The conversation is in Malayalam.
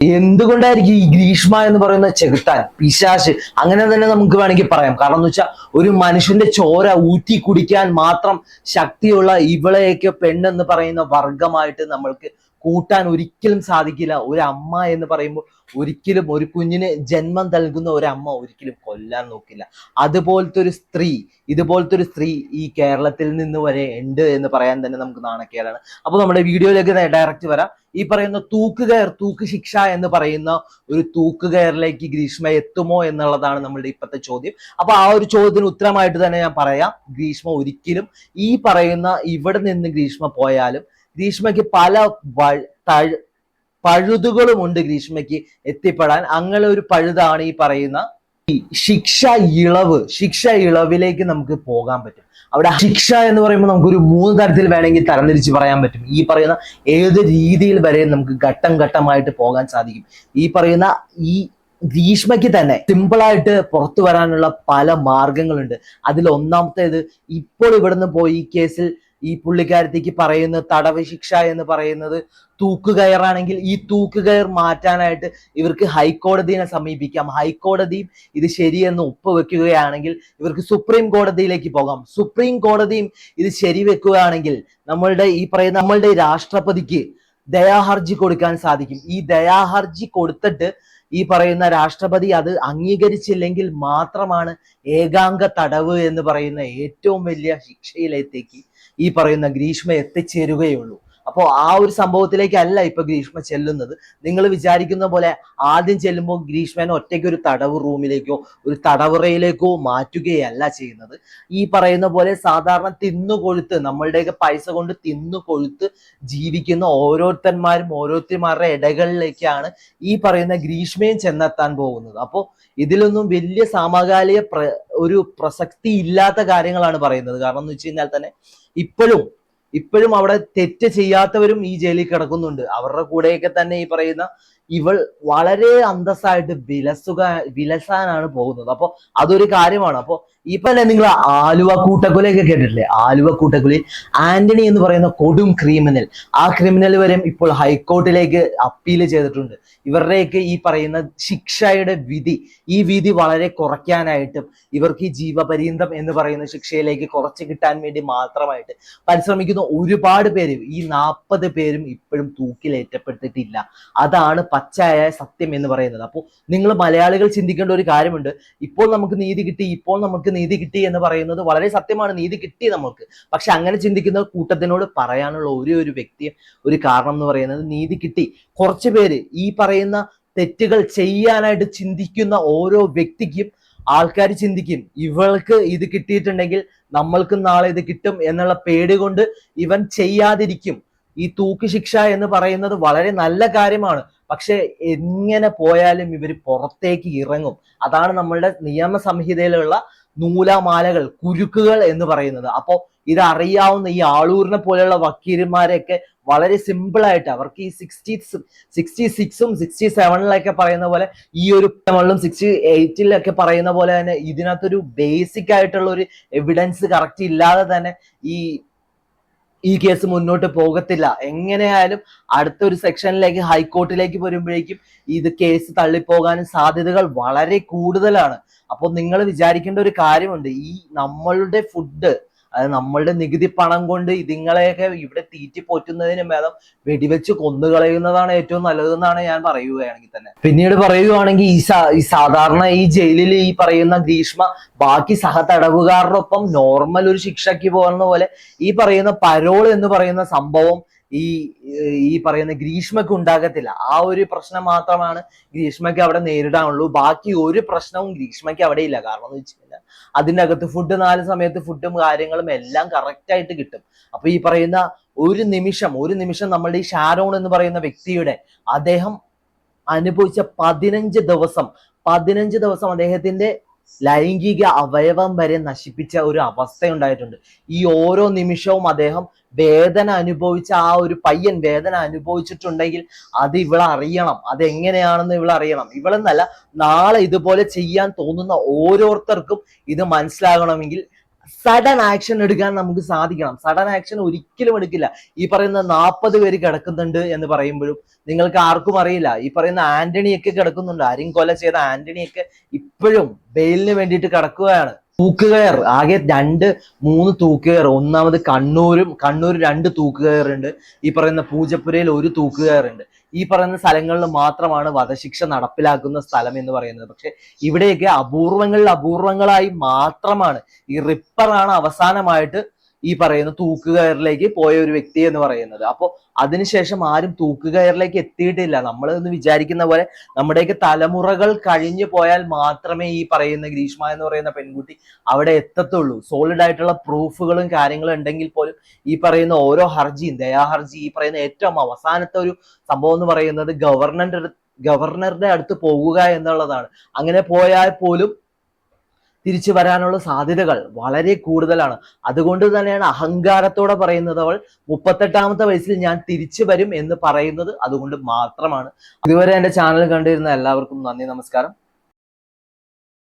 എന്തുകൊണ്ടായിരിക്കും ഈ ഗ്രീഷ്മ എന്ന് പറയുന്ന ചെകുത്താൻ പിശാശ് അങ്ങനെ തന്നെ നമുക്ക് വേണമെങ്കിൽ പറയാം. കാരണം എന്ന് വെച്ചാൽ ഒരു മനുഷ്യന്റെ ചോര ഊറ്റി കുടിക്കാൻ മാത്രം ശക്തിയുള്ള ഇവളെയൊക്കെ പെണ്ണെന്ന് പറയുന്ന വർഗമായിട്ട് നമ്മൾക്ക് കൂട്ടാൻ ഒരിക്കലും സാധിക്കില്ല. ഒരു അമ്മ എന്ന് പറയുമ്പോൾ ഒരിക്കലും ഒരു കുഞ്ഞിന് ജന്മം നൽകുന്ന ഒരു അമ്മ ഒരിക്കലും കൊല്ലാൻ നോക്കില്ല. അതുപോലത്തെ ഒരു സ്ത്രീ ഇതുപോലത്തെ ഒരു സ്ത്രീ ഈ കേരളത്തിൽ നിന്ന് വരെ ഉണ്ട് എന്ന് പറയാൻ തന്നെ നമുക്ക് നാണക്കേടാണ്. അപ്പൊ നമ്മുടെ വീഡിയോയിലേക്ക് ഡയറക്റ്റ് വരാം. ഈ പറയുന്ന തൂക്കുകയർ തൂക്ക് ശിക്ഷ എന്ന് പറയുന്ന ഒരു തൂക്കുകയറിലേക്ക് ഗ്രീഷ്മ എത്തുമോ എന്നുള്ളതാണ് നമ്മളുടെ ഇപ്പോഴത്തെ ചോദ്യം. അപ്പൊ ആ ഒരു ചോദ്യത്തിന് ഉത്തരമായിട്ട് തന്നെ ഞാൻ പറയാം. ഗ്രീഷ്മ ഒരിക്കലും ഈ പറയുന്ന ഇവിടെ നിന്ന് ഗ്രീഷ്മ പോയാലും ഗ്രീഷ്മയ്ക്ക് പല പഴുതുകളുമുണ്ട് ഗ്രീഷ്മയ്ക്ക് എത്തിപ്പെടാൻ. അങ്ങനെ ഒരു പഴുതാണ് ഈ പറയുന്ന ശിക്ഷ ഇളവ് ശിക്ഷ ഇളവിലേക്ക് നമുക്ക് പോകാൻ പറ്റും. അവിടെ ശിക്ഷ എന്ന് പറയുമ്പോൾ നമുക്കൊരു മൂന്ന് തരത്തിൽ വേണമെങ്കിൽ തരംതിരിച്ച് പറയാൻ പറ്റും. ഈ പറയുന്ന ഏത് രീതിയിൽ വരെ നമുക്ക് ഘട്ടം ഘട്ടമായിട്ട് പോകാൻ സാധിക്കും. ഈ പറയുന്ന ഈ ഗ്രീഷ്മയ്ക്ക് തന്നെ സിമ്പിളായിട്ട് പുറത്തു വരാനുള്ള പല മാർഗങ്ങളുണ്ട്. അതിൽ ഒന്നാമത്തേത് ഇപ്പോൾ ഇവിടുന്ന് പോയി ഈ കേസിൽ ഈ പുള്ളിക്കാരത്തേക്ക് പറയുന്ന തടവ് ശിക്ഷ എന്ന് പറയുന്നത് തൂക്കുകയറാണെങ്കിൽ ഈ തൂക്കുകയർ മാറ്റാനായിട്ട് ഇവർക്ക് ഹൈക്കോടതിയെ സമീപിക്കാം. ഹൈക്കോടതിയും ഇത് ശരിയെന്ന് ഒപ്പുവെക്കുകയാണെങ്കിൽ ഇവർക്ക് സുപ്രീം കോടതിയിലേക്ക് പോകാം. സുപ്രീം കോടതിയും ഇത് ശരിവെക്കുകയാണെങ്കിൽ നമ്മളുടെ ഈ പറയുന്ന നമ്മളുടെ രാഷ്ട്രപതിക്ക് ദയാഹർജി കൊടുക്കാൻ സാധിക്കും. ഈ ദയാഹർജി കൊടുത്തിട്ട് ഈ പറയുന്ന രാഷ്ട്രപതി അത് അംഗീകരിച്ചില്ലെങ്കിൽ മാത്രമാണ് ഏകാംഗ തടവ് എന്ന് പറയുന്ന ഏറ്റവും വലിയ ശിക്ഷയിലേക്ക് ഈ പറയുന്ന ഗ്രീഷ്മ എത്തിച്ചേരുകയുള്ളൂ. അപ്പോൾ ആ ഒരു സംഭവത്തിലേക്കല്ല ഇപ്പൊ ഗ്രീഷ്മ ചെല്ലുന്നത്. നിങ്ങൾ വിചാരിക്കുന്ന പോലെ ആദ്യം ചെല്ലുമ്പോൾ ഗ്രീഷ്മനെ ഒറ്റയ്ക്ക് ഒരു തടവ് റൂമിലേക്കോ ഒരു തടവറയിലേക്കോ മാറ്റുകയല്ല ചെയ്യുന്നത്. ഈ പറയുന്ന പോലെ സാധാരണ തിന്നു കൊഴുത്ത് നമ്മളുടെയൊക്കെ പൈസ കൊണ്ട് തിന്നു കൊഴുത്ത് ജീവിക്കുന്ന ഓരോരുത്തന്മാരും ഓരോരുത്തന്മാരുടെ ഇടകളിലേക്കാണ് ഈ പറയുന്ന ഗ്രീഷ്മയും ചെന്നെത്താൻ പോകുന്നത്. അപ്പോ ഇതിലൊന്നും വലിയ സമകാലിക ഒരു പ്രസക്തി ഇല്ലാത്ത കാര്യങ്ങളാണ് പറയുന്നത്. കാരണം എന്ന് വെച്ച് കഴിഞ്ഞാൽ തന്നെ ഇപ്പോഴും ഇപ്പോഴും അവിടെ തെറ്റ് ചെയ്യാത്തവരും ഈ ജയിലിൽ കിടക്കുന്നുണ്ട്. അവരുടെ കൂടെയൊക്കെ തന്നെ ഈ പറയുന്ന ഇവൾ വളരെ അന്തസ്സായിട്ട് വിലസുക വിലസാനാണ് പോകുന്നത്. അപ്പോൾ അതൊരു കാര്യമാണ്. അപ്പൊ ഇപ്പൊ തന്നെ നിങ്ങൾ ആലുവ കൂട്ടക്കൊലയൊക്കെ കേട്ടിട്ടില്ലേ? ആലുവ കൂട്ടക്കൊലി ആന്റണി എന്ന് പറയുന്ന കൊടും ക്രിമിനൽ ആ ക്രിമിനൽ വരെ ഇപ്പോൾ ഹൈക്കോർട്ടിലേക്ക് അപ്പീൽ ചെയ്തിട്ടുണ്ട്. ഇവരുടെയൊക്കെ ഈ പറയുന്ന ശിക്ഷയുടെ വിധി ഈ വിധി വളരെ കുറയ്ക്കാനായിട്ടും ഇവർക്ക് ഈ ജീവപര്യന്തം എന്ന് പറയുന്ന ശിക്ഷയിലേക്ക് കുറച്ച് കിട്ടാൻ വേണ്ടി മാത്രമായിട്ട് പരിശ്രമിക്കുന്ന ഒരുപാട് പേര് ഈ നാൽപ്പത് പേരും ഇപ്പോഴും തൂക്കിലേറ്റപ്പെട്ടിട്ടില്ല. അതാണ് പച്ചയായ സത്യം എന്ന് പറയുന്നത്. അപ്പോൾ നിങ്ങൾ മലയാളികൾ ചിന്തിക്കേണ്ട ഒരു കാര്യമുണ്ട്. ഇപ്പോൾ നമുക്ക് നീതി കിട്ടി ഇപ്പോൾ നമുക്ക് നീതി കിട്ടി എന്ന് പറയുന്നത് വളരെ സത്യമാണ്. നീതി കിട്ടി നമുക്ക് പക്ഷെ അങ്ങനെ ചിന്തിക്കുന്ന കൂട്ടത്തിനോട് പറയാനുള്ള ഒരേ ഒരു വ്യക്തി ഒരു കാരണം എന്ന് പറയുന്നത് നീതി കിട്ടി. കുറച്ച് പേര് ഈ പറയുന്ന തെറ്റുകൾ ചെയ്യാനായിട്ട് ചിന്തിക്കുന്ന ഓരോ വ്യക്തിക്കും ആൾക്കാർ ചിന്തിക്കും ഇവൾക്ക് ഇത് കിട്ടിയിട്ടുണ്ടെങ്കിൽ നമ്മൾക്കും നാളെ ഇത് കിട്ടും എന്നുള്ള പേടി കൊണ്ട് ഇവൻ ചെയ്യാതിരിക്കും. ഈ തൂക്ക് ശിക്ഷ എന്ന് പറയുന്നത് വളരെ നല്ല കാര്യമാണ്. പക്ഷെ എങ്ങനെ പോയാലും ഇവർ പുറത്തേക്ക് ഇറങ്ങും. അതാണ് നമ്മളുടെ നിയമ സംഹിതയിലുള്ള നൂലാമാലകൾ കുരുക്കുകൾ എന്ന് പറയുന്നത്. അപ്പോൾ ഇത് അറിയാവുന്ന ഈ ആളൂരിനെ പോലെയുള്ള വക്കീലന്മാരെയൊക്കെ വളരെ സിമ്പിൾ ആയിട്ട് അവർക്ക് ഈ സിക്സ്റ്റി സിക്സ്റ്റി സിക്സും സിക്സ്റ്റി സെവനിലൊക്കെ പറയുന്ന പോലെ ഈ ഒരു നമ്മളും സിക്സ്റ്റി എയ്റ്റിലൊക്കെ പറയുന്ന പോലെ തന്നെ ഇതിനകത്തൊരു ബേസിക് ആയിട്ടുള്ള ഒരു എവിഡൻസ് കറക്റ്റ് ഇല്ലാതെ തന്നെ ഈ ഈ കേസ് മുന്നോട്ട് പോകത്തില്ല. എങ്ങനെയായാലും അടുത്ത ഒരു സെക്ഷനിലേക്ക് ഹൈക്കോർട്ടിലേക്ക് വരുമ്പോഴേക്കും ഇത് കേസ് തള്ളിപ്പോകാനും സാധ്യതകൾ വളരെ കൂടുതലാണ്. അപ്പോൾ നിങ്ങൾ വിചാരിക്കേണ്ട ഒരു കാര്യമുണ്ട്. ഈ നമ്മളുടെ ഫുഡ് അത് നമ്മളുടെ നികുതി പണം കൊണ്ട് ഇതിങ്ങളെയൊക്കെ ഇവിടെ തീറ്റി പോറ്റുന്നതിന് ഭേദം വെടിവെച്ച് കൊന്നുകളയുന്നതാണ് ഏറ്റവും നല്ലതെന്നാണ് ഞാൻ പറയുകയാണെങ്കിൽ തന്നെ. പിന്നീട് പറയുകയാണെങ്കിൽ ഈ ഈ സാധാരണ ഈ ജയിലിൽ ഈ പറയുന്ന ഗ്രീഷ്മ ബാക്കി സഹതടവുകാരോടൊപ്പം നോർമൽ ഒരു ശിക്ഷയ്ക്ക് പോകുന്ന പോലെ ഈ പറയുന്ന പരോൾ എന്ന് പറയുന്ന സംഭവം ഈ ഈ പറയുന്ന ഗ്രീഷ്മക്ക് ഉണ്ടാകത്തില്ല. ആ ഒരു പ്രശ്നം മാത്രമാണ് ഗ്രീഷ്മയ്ക്ക് അവിടെ നേരിടാനുള്ളൂ. ബാക്കി ഒരു പ്രശ്നവും ഗ്രീഷ്മയ്ക്ക് അവിടെ ഇല്ല. കാരണം എന്ന് വെച്ച് കഴിഞ്ഞാൽ അതിന്റെ അകത്ത് ഫുഡ് നാല് സമയത്ത് ഫുഡും കാര്യങ്ങളും എല്ലാം കറക്റ്റ് ആയിട്ട് കിട്ടും. അപ്പൊ ഈ പറയുന്ന ഒരു നിമിഷം ഒരു നിമിഷം നമ്മളുടെ ഈ ഷാരോൺ എന്ന് പറയുന്ന വ്യക്തിയുടെ അദ്ദേഹം അനുഭവിച്ച പതിനഞ്ച് ദിവസം പതിനഞ്ച് ദിവസം അദ്ദേഹത്തിന്റെ ലൈംഗിക അവയവം വരെ നശിപ്പിച്ച ഒരു അവസ്ഥയുണ്ടായിട്ടുണ്ട്. ഈ ഓരോ നിമിഷവും അദ്ദേഹം വേദന അനുഭവിച്ച ആ ഒരു പയ്യൻ വേദന അനുഭവിച്ചിട്ടുണ്ടെങ്കിൽ അത് ഇവൾ അറിയണം. അത് എങ്ങനെയാണെന്ന് ഇവൾ അറിയണം. ഇവളെന്നല്ല നാളെ ഇതുപോലെ ചെയ്യാൻ തോന്നുന്ന ഓരോരുത്തർക്കും ഇത് മനസ്സിലാകണമെങ്കിൽ സഡൻ ആക്ഷൻ എടുക്കാൻ നമുക്ക് സാധിക്കണം. സഡൻ ആക്ഷൻ ഒരിക്കലും എടുക്കില്ല. ഈ പറയുന്ന നാൽപ്പത് പേര് കിടക്കുന്നുണ്ട് എന്ന് പറയുമ്പോഴും നിങ്ങൾക്ക് ആർക്കും അറിയില്ല. ഈ പറയുന്ന ആന്റണിയൊക്കെ കിടക്കുന്നുണ്ട്. ആരും കൊല ചെയ്ത ആന്റണിയൊക്കെ ഇപ്പോഴും ബെയിലിന് വേണ്ടിയിട്ട് കിടക്കുകയാണ്. തൂക്കുകയർ. ആകെ രണ്ട് മൂന്ന് തൂക്കുകയർ. ഒന്നാമത് കണ്ണൂരും കണ്ണൂർ രണ്ട് തൂക്കുകയറുണ്ട്. ഈ പറയുന്ന പൂജപ്പുരയിൽ ഒരു തൂക്കുകയറുണ്ട്. ഈ പറയുന്ന സ്ഥലങ്ങളിൽ മാത്രമാണ് വധശിക്ഷ നടപ്പിലാക്കുന്ന സ്ഥലം എന്ന് പറയുന്നത്. പക്ഷെ ഇവിടെയൊക്കെ അപൂർവങ്ങളിൽ അപൂർവങ്ങളായി മാത്രമാണ് ഈ റിപ്പറാണ് അവസാനമായിട്ട് ഈ പറയുന്ന തൂക്കുകയറിലേക്ക് പോയ ഒരു വ്യക്തി എന്ന് പറയുന്നത്. അപ്പോൾ അതിനുശേഷം ആരും തൂക്കുകയറിലേക്ക് എത്തിയിട്ടില്ല. നമ്മൾ എന്ന് വിചാരിക്കുന്ന പോലെ നമ്മുടെയൊക്കെ തലമുറകൾ കഴിഞ്ഞു പോയാൽ മാത്രമേ ഈ പറയുന്ന ഗ്രീഷ്മ എന്ന് പറയുന്ന പെൺകുട്ടി അവിടെ എത്തത്തുള്ളൂ. സോളിഡ് ആയിട്ടുള്ള പ്രൂഫുകളും കാര്യങ്ങളും ഉണ്ടെങ്കിൽ പോലും ഈ പറയുന്ന ഓരോ ഹർജിയും ദയാഹർജി ഈ പറയുന്ന ഏറ്റവും അവസാനത്തെ ഒരു സംഭവം എന്ന് പറയുന്നത് ഗവർണറുടെ ഗവർണറുടെ അടുത്ത് പോകുക എന്നുള്ളതാണ്. അങ്ങനെ പോയാൽ പോലും തിരിച്ചു വരാനുള്ള സാധ്യതകൾ വളരെ കൂടുതലാണ്. അതുകൊണ്ട് തന്നെയാണ് അഹങ്കാരത്തോടെ പറയുന്നത് അവൾ മുപ്പത്തെട്ടാമത്തെ വയസ്സിൽ ഞാൻ തിരിച്ചു വരും എന്ന് പറയുന്നത് അതുകൊണ്ട് മാത്രമാണ്. ഇതുവരെ എന്റെ ചാനൽ കണ്ടിരുന്ന എല്ലാവർക്കും നന്ദി നമസ്കാരം.